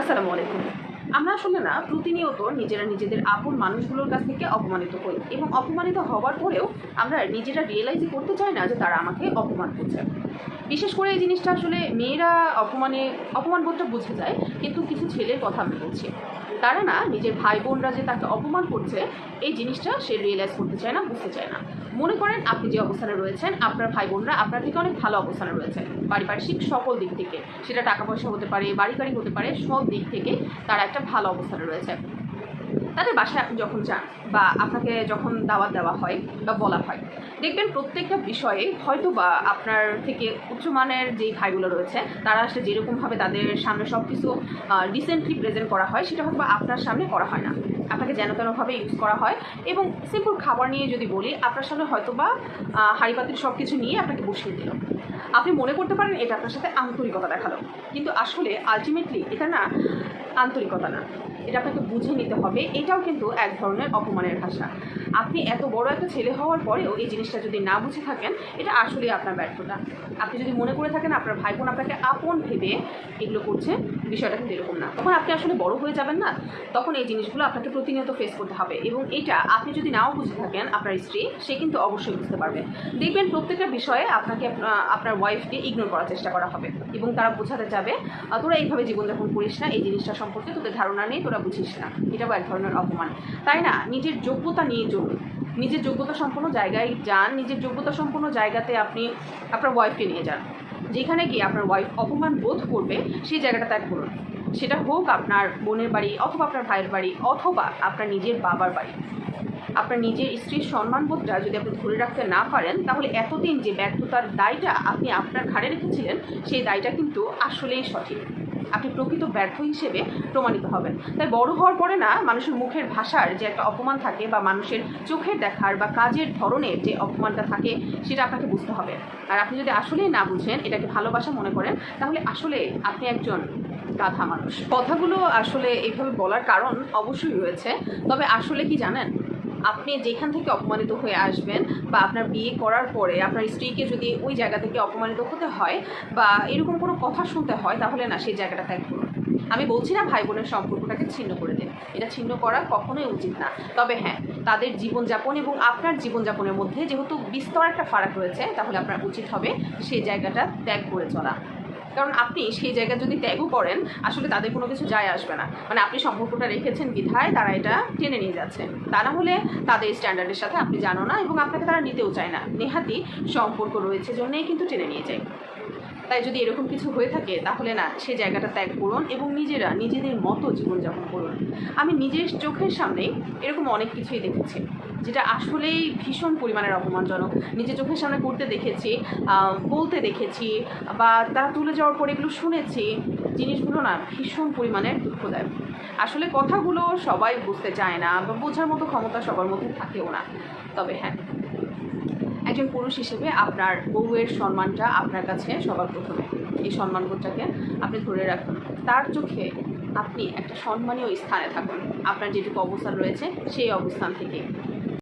আসসালামু আলাইকুম। আমরা আসলে না, প্রতিনিয়ত নিজেরা নিজেদের আপন মানুষগুলোর কাছ থেকে অপমানিত হই এবং অপমানিত হওয়ার পরেও আমরা নিজেরা রিয়েলাইজই করতে চাই না যে তারা আমাকে অপমান করছে। বিশেষ করে এই জিনিসটা আসলে মেয়েরা অপমানে, অপমান বোধটা বুঝে যায়, কিন্তু কিছু ছেলের কথা আমি বলছি। তারা না নিজের ভাই বোনরা যে তাকে অপমান করছে, এই জিনিসটা সে রিয়েলাইজ করতে চায় না, বুঝতে চায় না। মনে করেন আপনি যে অবস্থানে রয়েছেন, আপনার ভাই বোনরা আপনার থেকে অনেক ভালো অবস্থানে রয়েছে। পারিপার্শ্বিক সকল দিক থেকে, সেটা টাকা পয়সা হতে পারে বাড়ি গাড়ি হতে পারে, সব দিক থেকে তারা একটা ভালো অবস্থানে রয়েছে। তাদের বাসায় যখন যান বা আপনাকে যখন দাওয়াত দেওয়া হয় বা বলা হয়, দেখবেন প্রত্যেকটা বিষয়ে হয়তো বা আপনার থেকে উচ্চমানের যেই ভাইগুলো রয়েছে, তারা আসলে যেরকমভাবে তাদের সামনে সব কিছু রিসেন্টলি প্রেজেন্ট করা হয়, সেটা হয়তো বা আপনার সামনে করা হয় না। আপনাকে যেন তেনভাবে ইউজ করা হয় এবং সিম্পল খাবার নিয়ে যদি বলি, আপনার সামনে হয়তো বা হাঁড়ি পাতির সব কিছু নিয়ে আপনাকে বসিয়ে দিল। আপনি মনে করতে পারেন এটা আপনার সাথে আন্তরিকতা দেখাল। কিন্তু আসলে আলটিমেটলি এটা না আন্তরিকতা না। এটা আপনাকে বুঝে নিতে হবে। এটাও কিন্তু এক ধরনের অপমানের ভাষা। আপনি এত বড় একটা ছেলে হওয়ার পরেও এই জিনিসটা যদি না বুঝে থাকেন, এটা আসলেই আপনার ব্যর্থতা। আপনি যদি মনে করে থাকেন আপনার ভাই বোন আপনাকে আপন ভেবে এগুলো করছে, বিষয়টা কিন্তু এরকম না। তখন আপনি আসলে বড় হয়ে যাবেন না, তখন এই জিনিসগুলো আপনাকে প্রতিনিয়ত ফেস করতে হবে এবং এটা আপনি যদি নাও বুঝে থাকেন আপনার স্ত্রী, সে কিন্তু অবশ্যই বুঝতে পারবে। দেখবেন প্রত্যেকটা বিষয়ে আপনাকে আপনার ওয়াইফকে ইগনোর করার চেষ্টা করা হবে এবং তারা বোঝাতে যাবে তোরা এইভাবে জীবনযাপন করিস না, এই জিনিসটা সম্পর্কে তোদের ধারণা নেই, তোরা বুঝিস না। এটাও এক ধরনের অপমান। তাই না? নিজের যোগ্যতা নিয়ে চলুন নিজের যোগ্যতা সম্পন্ন জায়গায় যান। নিজের যোগ্যতা সম্পন্ন জায়গাতে আপনি আপনার ওয়াইফকে নিয়ে যান। যেখানে গিয়ে আপনার ওয়াইফ অপমান বোধ করবে, সেই জায়গাটা ত্যাগ করুন। সেটা হোক আপনার বোনের বাড়ি অথবা আপনার ভাইয়ের বাড়ি অথবা আপনার নিজের বাবার বাড়ি। আপনার নিজের স্ত্রীর সম্মানবোধটা যদি আপনি ধরে রাখতে না পারেন, তাহলে এতদিন যে ব্যর্থতার দায়টা আপনি আপনার ঘাড়ে রেখেছিলেন, সেই দায়টা কিন্তু আসলেই সঠিক। আপনি প্রকৃত ব্যর্থ হিসেবে প্রমাণিত হবেন। তাই বড় হওয়ার পরে না, মানুষের মুখের ভাষার যে একটা অপমান থাকে বা মানুষের চোখের দেখার বা কাজের ধরনের যে অপমানটা থাকে, সেটা আপনাকে বুঝতে হবে। আর আপনি যদি আসলেই না বুঝেন, এটাকে ভালোবাসা মনে করেন, তাহলে আসলে আপনি একজন গাধা মানুষ। কথাগুলো আসলে এইভাবে বলার কারণ অবশ্যই রয়েছে। তবে আসলে কি জানেন? আপনি যেখান থেকে অপমানিত হয়ে আসবেন বা আপনার বিয়ে করার পরে আপনার স্ত্রীকে যদি ওই জায়গা থেকে অপমানিত হতে হয় বা এরকম কোনো কথা শুনতে হয়, তাহলে না, সেই জায়গাটা ত্যাগ করুন। আমি বলছি না ভাই বোনের সম্পর্কটাকে ছিন্ন করে দিন। এটা ছিন্ন করা কখনোই উচিত না। তবে হ্যাঁ তাদের জীবনযাপন এবং আপনার জীবনযাপনের মধ্যে যেহেতু বিস্তর একটা ফারাক রয়েছে, তাহলে আপনার উচিত হবে সেই জায়গাটা ত্যাগ করে চলা। কারণ আপনি সেই জায়গা যদি ত্যাগও করেন, আসলে তাদের কোনো কিছু যায় আসবে না। মানে আপনি সম্পর্কটা রেখেছেন বিধায় তারা এটা টেনে নিয়ে যাচ্ছে। তা না হলে তাদের স্ট্যান্ডার্ডের সাথে আপনি জানো না এবং আপনাকে তারা নিতেও চায় না। নেহাতি সম্পর্ক রয়েছে জন্যেই কিন্তু টেনে নিয়ে যায়। তাই যদি এরকম কিছু হয়ে থাকে, তাহলে না সে জায়গাটা ত্যাগ করুন এবং নিজেরা, নিজেদের মতো জীবনযাপন করুন। আমি নিজের চোখের সামনে এরকম অনেক কিছুই দেখেছি। যেটা আসলেই ভীষণ পরিমাণের অপমানজনক। নিজের চোখের সামনে করতে দেখেছি বলতে দেখেছি, বা তারা তুলে যাওয়ার পর এগুলো শুনেছি, জিনিসগুলো না ভীষণ পরিমাণের দুঃখদায়ক। আসলে কথাগুলো সবাই বুঝতে চায় না, বা বোঝার মতো ক্ষমতা সবার মধ্যে থাকেও না। তবে হ্যাঁ একজন পুরুষ হিসেবে আপনার বউয়ের সম্মানটা আপনার কাছে সবার প্রথমে। এই সম্মানবোধটাকে আপনি ধরে রাখুন। তার চোখে আপনি একটা সম্মানীয় স্থানে থাকুন। আপনার যেটুকু অবস্থান রয়েছে সেই অবস্থান থেকে